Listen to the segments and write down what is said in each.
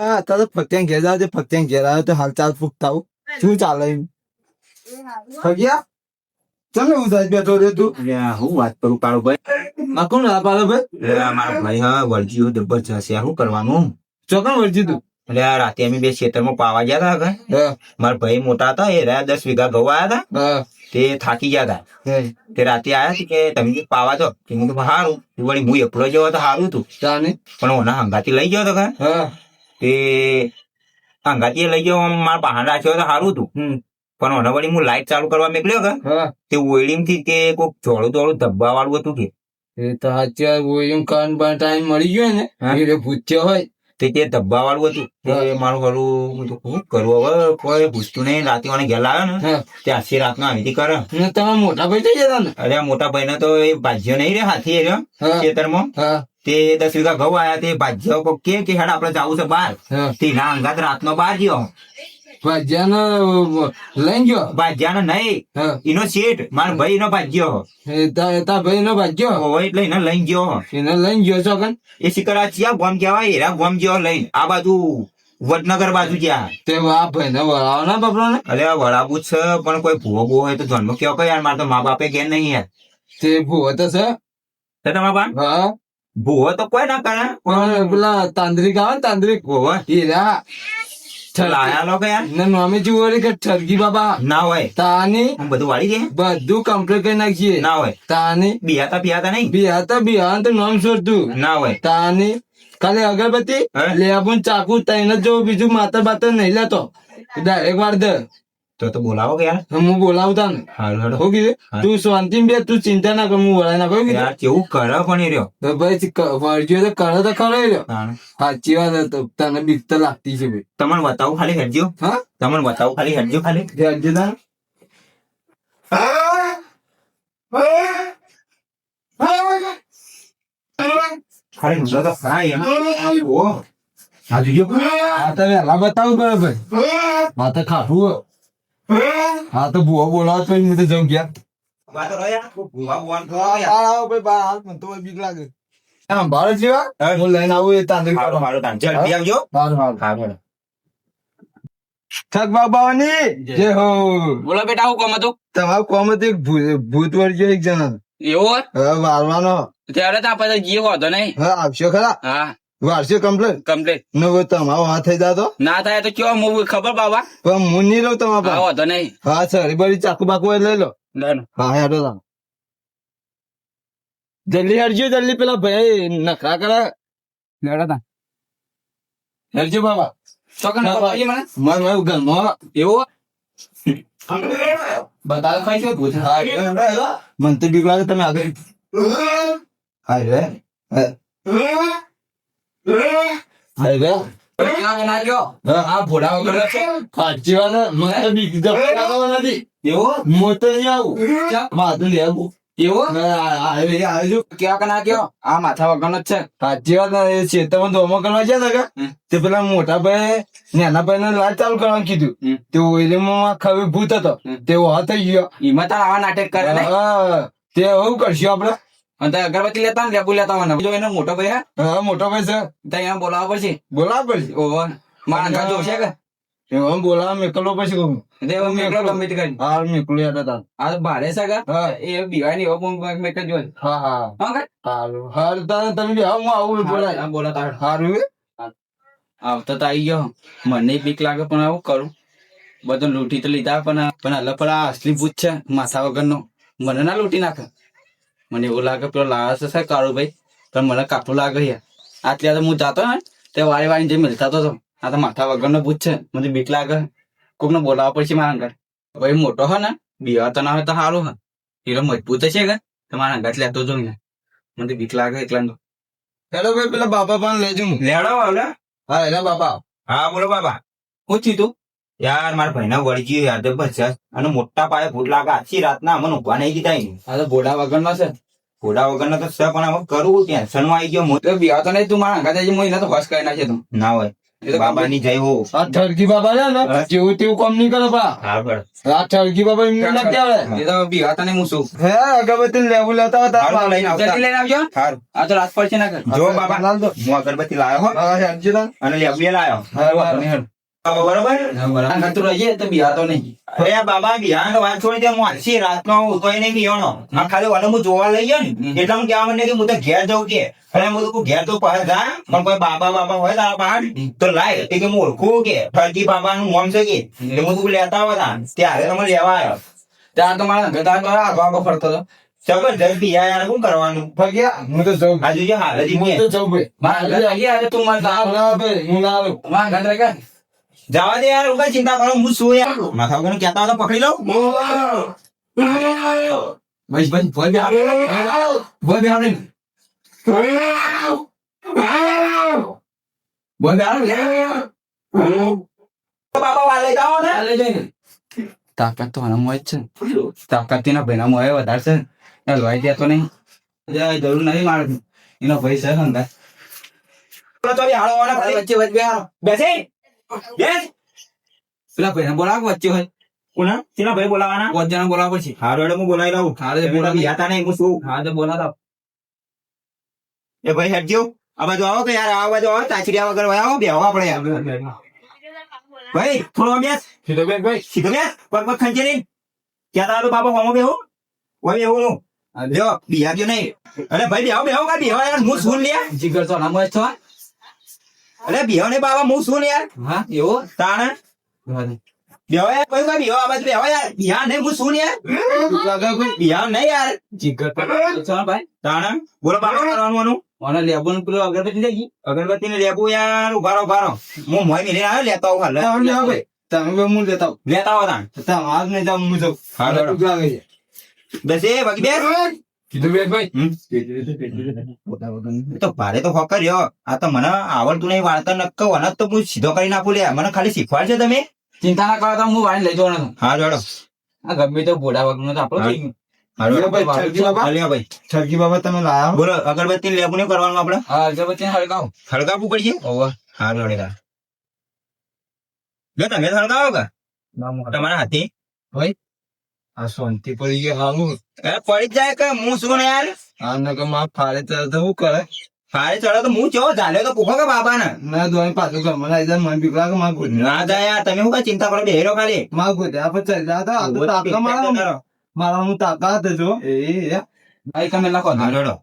હા તારે ફત્યાંગ ઘેર આવે ફત્યાંગ ઘેર આવે તો હાલ ચાલ ફૂકતા શું ચાલે એમ ફગ્યા ચાલ હું સાહેબ બેઠો રે તું હું વાત કરું કાળુભાઈ આ કોણ આ પાલો ભાઈ ભાઈ હા વળગ્યું જબરજસ્ત જશે શું કરવાનું ચોકણ વળજી તું એટલે આ રાતે અમે બે ખેતરમાં પાવા ગયા હતા આગળ. મારા ભાઈ મોટા હતા એ રહ્યા દસ વીઘા ઘઉં આવ્યા હતા તે થાકી ગયા હતા તે રાતે આયા છે કે તમે જે પાવા છો કે હું હારું વળી હું એકલો જેવો તો સારું હતું પણ ઓના હંગાથી લઈ ગયો તો ખરા. તે હંગાથી લઈ ગયો મારા બહાર રાખ્યો તો સારું હતું. પણ ઓના વળી હું લાઈટ ચાલુ કરવા મેકલ્યો કે તે ઓઈડિંગથી કે કોઈક જોડું જોડું ધબ્બા વાળું હતું કે. એ તો વોયુમ કાન પણ ટાઈમ મળી ગયો ને. એટલે ભૂત્યો હોય. તે તે ધબ્બા વાળું હતું એ મારું ઘરું હું તો શું કરવું હવે કોઈ પૂછતું નહીં રાતે મને ઘેર લાવ્યો ને તે આખી રાતના આવીથી કરે. તમે મોટા ભાઈ થઈ જતા ને? અરે મોટા ભાઈ તો એ ભાજ્યો નહીં રે હાથી એ ખેતરમાં. તે દસ વીઘા ઘઉં આયા તે ભાજ્યો કે કે હેડ આપડે જવું છે બહાર. તે ના અંગાત રાતનો બહાર ગયો. ભાજ્યાનો લઈ ગયો? ભાજ્યાનો નહીં. એનો શેઠ મારા ભાઈ નો ભાજ્યો. તા એ ભાઈ નો ભાજ્યો? હોય એટલે એને લઈને ગયો. એને ગયો છો કન એ શિકર આ ચિયા ગોમ કહેવાય એરા ગોમ ગયો લઈને. આ બાજુ વડનગર બાજુ જ્યાં. તે આ ભાઈ ને વળાવો ના ને છે પણ કોઈ ભૂવો ભૂવો હોય તો જન્મ કયો કઈ યાર? મારે તો મા બાપે કે નહીં યાર. તે ભૂવો તો છે. તો તમારા બા હા. ભૂવો તો કોઈ ના કરે. પેલા તાંત્રિક આવે તાંત્રિક? ભૂવો હીરા. લાયા લોકો યાર? ને જોવો કે ઠરકી બાબા ના હોય. તાની બધું વાળી દે? બધું કમ્પ્લીટ કરી નાખીએ. ના હોય. તાની બિહાતા બિહાતા નહીં? બિહાર તો તો નોમ છોડતું ના હોય. તાની ખાલી અગરબત્તી લે લેબુન ચાકુ તૈન જો બીજું માતા બાતર નહીં લેતો. ડાયરેક્ટ વાર દે. તો તો બોલાવો કે યાર. હું બોલાવતા ને. હારું હો કીધું તું શાંતિ બે તું ચિંતા ના કર હું કીધું. યાર કેવું કરે પણ એ રહ્યો? તો ભાઈ ક- તો કરે તો ખરો એ રહ્યો. સાચી વાત તને બીક તો લાગતી છે ભાઈ. તમને બતાવું ખાલી હેડજો. હા? તમને બતાવું ખાલી હેડજો ખાલી. ખાલી ઊંધો તો. ખરા એમ. ઓ આ જોજો આ તો વહેલા બતાવું બરાબર ભાઈ. આ તો ખાટું હો. તો ભૂવો બોલાવો તો હું તો જઉં ગયા તમારું કોમ હતું ભૂત વર્ગ્યો એક જણા એવું હોય? વારવાનો. ત્યારે તો આપણે ગીએ હોતો નહીં. આવશો ખરા? હા. વારસો કમ્પ્લેટ કમ્પ્લીટ ને હવે તમારો હાથ થઈ જાતો? ના થાય તો કયો હું ખબર બાબા પણ હું નહીં રહું તમારા પાસે? હોતો નહીં. હા સર બરી ચાકુ બાકુ હોય લઈ લો. લે હા હેડો તા જલ્દી હરજો જલ્દી. પેલા ભાઈ નખરા કરે. લેડા તા હરજો બાબા ચોકન મને? માર માર ઘરમાં. એવું? હોય? બતાવો ખાઈ છે? ભૂત મને તો બીક લાગે તમે આગળ. હા? રે તો પેલા મોટા ભાઈ નાના ભાઈ ને લાઈટ ચાલુ કરવાનું કીધું. તે ઓઈલીમાં ખબર ભૂત હતો. તે થઈ ગયો. હિંમત આવા નાટક કરે તે એવું કરશું આપડે અને અગરબત્તી લેતા ને લેબુ લેતા મને જો એનો મોટો ભાઈ હા? મોટો ભાઈ છે. તો અહીંયા બોલાવવા પડશે. બોલાવવા પડશે? ઓહો મારા ઘર જોશે કે? એમ બોલાવ મેકલો પછી કહું. તે હવે મેકલો ગમે તે કરી. હા મેકલું યાદ હતા. આ ભારે છે હા. એ બીવાયની એવો મેક જ હા હા. હા કે? હારું. હારું તારે તમે બી હા હું આવું બોલાય. બોલાતા હેડ. હારું હે? તો આવી ગયો. મને બીક લાગે પણ આવું કરું. બધું લૂંટી તો લીધા પણ પણ અલગ પણ આ અસલી ભૂત છે માથા વગરનો. મને ના લૂંટી નાખે. મને એવું લાગે પેલો લાવે છે કાળુ ભાઈ. પણ મને કાઠું લાગે યાર આટલી તો હું જાતો ને તે વારે વારી જે મિલતા તો આ તો માથા વગરનો ભૂત છે. મને બીક લાગે. કોકને બોલાવવા પડશે મારા ઘર. ભાઈ મોટો હે ને બીવા તો ના હોય તો સારું હે. હીરો મજબૂત છે કે? તમારા અંગાત લેતો જો ને મને બીક લાગે એકલા હેલો ભાઈ પેલા બાપા પણ લેજો લેડો લેવડો હા એના બાપા. હા બોલો બાબા હું થયું યાર મારા ભાઈના વળગી યાર જબરજસ્ત અને મોટા પાયે ભૂત લાગે આખી રાતના અમને ઊભા નહીં દીધા. આ તો ભોળા વગરનો છે. ઘોડા વગરનો તો છે પણ હવે કરવું ટેન્શનમાં આવી ગયો. તો બીવા તો નહીં તું મારા અંગાત જઈ હું એને તો ફસ કરી નાખે તું. ના હોય. તો બાબાની જય હો. આ ઠરકી બાબા છે ને જેવું તેવું કામ નહીં કરે બા. આ ઠરકી બાબા એમને નથી આવે. એ તો બિહાતા નહીં હું શું હે અગરબત્તી લેવું લેતા હતા લઈને આવતા. લઈને આવજો. આ તો રાત પડશે ના કર જો બાબા લાલ તો હું અગરબત્તી લાયો હો. અને લાયો હા બરોબર? નતું રહીએ તો બિહાતો નહીં. અરે બાબા બિહાર વાત છોડી દે હું આલસી રાતનો ઉતોય નહીં બિહાનો આ ખાલી વાલે હું જોવા લઈ ગયો ને એટલે હું કહેવા માંડ્યો કે હું તો ઘેર જઉં કે. અરે હું તો ઘેર તો પાસે જા પણ કોઈ બાબા બાબા હોય તારા બહાર તો લાય. તે કે હું ઓળખું કે ફરજી બાબા નું નામ છે કે. એટલે હું તું લેતા આવ્યા હતા ત્યારે તમે લેવા આવ્યો. ત્યાં તો મારા આગો આગો ફરતો હતો જબરજસ્ત બિહાર યાર શું કરવાનું? ફગ્યા હું તો જઉં. આજુ જે હાલ જ હું તો જઉં ભાઈ. મારા ઘર તું મારા ના, ના ભાઈ હું ના આવું મારા ઘર ગયા જવા દે યાર ઉગા ચિંતા કરો હું શું યાર. માથા વગર કહેતા હતા પકડી લઉં. બસ બસ ભોય બિહાર ભોય બે આવે. ભોય બિહાર બાબા વાલે જાઓ ને. લઈ જઈને. તાકાત તો આના મોય છે તાકાત તેના ભાઈના મોય વધારે છે લોહી દેતો નહીં. જરૂર નહીં મારે. એનો ભાઈ છે તો બી બેહારો બેસી. બેસ પેલા ભાઈ બોલાવો વચ્ચે હોય. કોના? શેના ભાઈ બોલાવાના? પાંચ જણા બોલાવો પછી. હારો એટલે હું બોલાવી લાવું હારે બોલાવી. હતા નહીં હું શું હા તો બોલાતા એ ભાઈ હટજો આ બાજુ આવો કે યાર આ બાજુ આવો. તાચડિયા વગર ભાઈ આવો બેહો આપણે. યાર ભાઈ થોડો બેસ. સીધો બેન ભાઈ. સીધો બેસ પગ પગ ખંચેરી ક્યાં તારો બાબા હોમો બેહો? ઓય બેહો નું લ્યો બિહારજો નહીં. અરે ભાઈ બેહો બેહો કા બેહો યાર હું શું લે જીગર તો નામ છો અરે બેહો ને બાબા હું શું યાર? હા એવો? તાણ? બેહો યાર કોઈ કા બેહો? આ બાજુ બેહો યાર. બિહાર નહીં હું શું લે યાર? લાગે કોઈ? બિહાર નહીં યાર. જીગર તો ભાઈ. તાણ? બોલો બાબા કરવાનું મને લેબોન પેલો અગરબત્તી લઈ અગરબત્તી ને લેબુ યાર ઉભારો ઉભારો. હું મોય મિલી આવ્યો લેતા આવું હાલ. તમે ભાઈ. તમે હું લેતા લેતા આવો તાણ. તમે આજ નહીં જાઉં હું જાઉં. હા, મને બરાબર. ભૂખ લાગે છે. ભારે તો હોકર રહ્યો. આ તો મને આવડતું નહીં વાળતા નક્કો અનક તો હું સીધો કરી નાખું લે મને ખાલી શીખવાડજો તમે. ચિંતા ના કરો તો હું વાળી લઈ જવાનો હા જોડો આ ગમે તો ભોળા વગરનો તો આપણો થઈ ગયો. હા જોડો ભાઈ, છલકી બાબા. હા, લ્યો ભાઈ. છલકી બાબા તમે લાયા બોલો અગરબત્તી લેબુ ને કરવાનું આપણે? હા અગરબત્તી હળગાવો. હળગાવવું પડશે? ઓવર હા જોડે જો તમે તો હળગાવો કે? તમારા હાથી? આ શાંતિ પડી ગઈ હાલું એ પડી જાય કે હું શું ને યાર? હા ન કે માં ફાળે તો શું કરે? ફારે ચડે તો હું ચો ચાલ્યો તો પૂછો કે બાબા ને ના દોઈ પાછું ઘરમાં લાવી જાય મને બીક કે માં ગોદ ના જાય યાર તમે શું કઈ ચિંતા કરો બેહેરો ખાલી. માં ગોદ આ પછી ચડી જાય આ તો તાકા મારા મારા હું તાકાત જો એ. ભાઈ તમે લખો ના રડો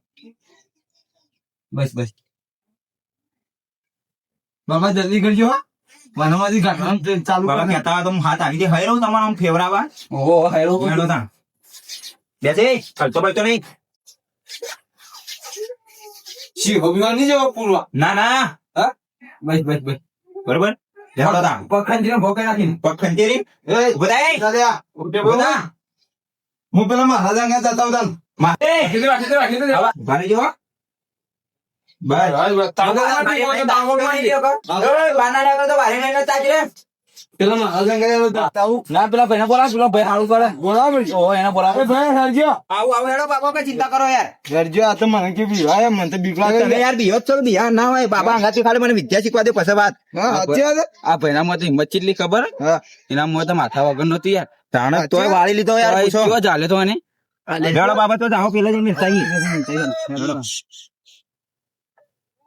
બસ બસ. બાબા જલ્દી કરજો હો. મને માંથી ઘાટવાનું તે ચાલુ બાબા કહેતા હોય તો હું હાથ આવી દે. હેરો તમારા આમ ફેવરાવા. ઓહો હેરો હેરો તા. બેસે. ખર્ચો બળતો નહીં. શી હોબીવા નહીં જવા પૂરવા? ના ના. બસ બસ બસ. બરોબર? હેડો તા. પખંડી ભોકે નાખીને. પગ એ બધાય દાદા ઉઠે બોલા હું પેલા મહારાજા ગયા જતા હતા માથે કીધું કીધું રાખી ભારે રાખી ના પેલા ભાઈને બોલા પેલો ભાઈ હારું કરે. બરાબર એને બોલા ભાઈ હરજો આવું આવું હેડો બાબા કઈ ચિંતા કરો યાર. હરજો આ તો મને કે બીવાય મને તો બીક લાગે યાર બિયો જ છો ના હોય. બાબા અંગાથી ખાલી મને વિદ્યા શીખવા દે પછી વાત. આ ભાઈના માં તો હિંમત કેટલી ખબર? એના માં તો માથા વગર નતું યાર. તાણે તોય વાળી લીધો યાર ચાલે તો એને હેડો બાબા તો જાઓ પેલા જઈને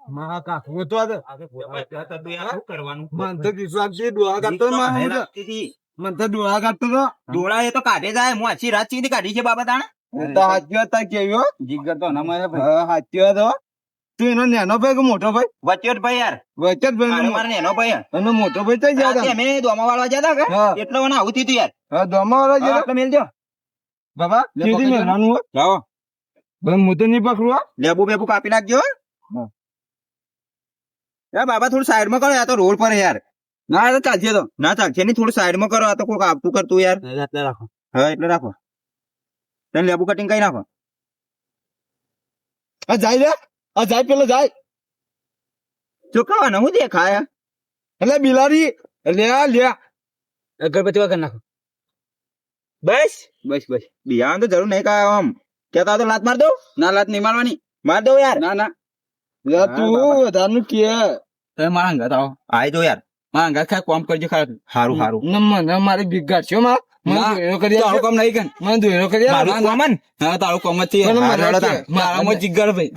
મિલતા કાકુ તો કરવાનું. મને તો વિશ્વાસ છે ડોહા કાઢતો ને તો. મને કાઢતો તો. ડોળા એ તો કાઢે જાય હું આછી રાત સુધી કાઢી છે બાબા તાણે? હું તો જીગર તો ભાઈ. હા, સાચી તું એનો નેનો ભાઈ કે મોટો ભાઈ? વચ્ચે ભાઈ યાર. વચ્ચે ભાઈ મારો નેનો ભાઈ. એનો મોટો ભાઈ થઈ ગયા હતા. અમે દોમા વાળવા જતા કે? મને આવું થયું યાર. હા દોમા વાળા હા, જેવા. એટલે મેલજો બાબા. મેલવાનું હો. લાવો. ભાઈ હું નહીં પકડું લેબુ બેબુ કાપી નાખજો હા. એ બાબા થોડું સાઈડમાં કરો આ તો રોડ પર યાર. ના તો ચાલશે તો. ના ચાલશે નહીં થોડું સાઈડમાં કરો આ તો કોઈક આપતું કરતું યાર. રાખો. હા એટલે રાખો. તને લેબુ કટિંગ કઈ નાખો? હા જાય લે. હા જાય પેલો જાય. ચોખ્ખાવાનું હું દેખાય? એટલે બિલાડી લે લે. અગરબત્તી વગર નાખો. બસ. બસ બસ. બિયાન તો જરૂર નહીં કાય આમ. કેતા તો લાત માર દઉં? ના લાત નહીં મારવાની. માર દઉં યાર. ના ના. તું. વધારનું કે. તમે મારા હંગાત આવો. આય જો યાર. મારા હંગાત ખાલી કોમ કરજો ખાલી. હારું હારું. મને મારી બીક ગાંઠશો માં. મારું કામ જ છે. છે. મારામાં જીગર ભાઈ.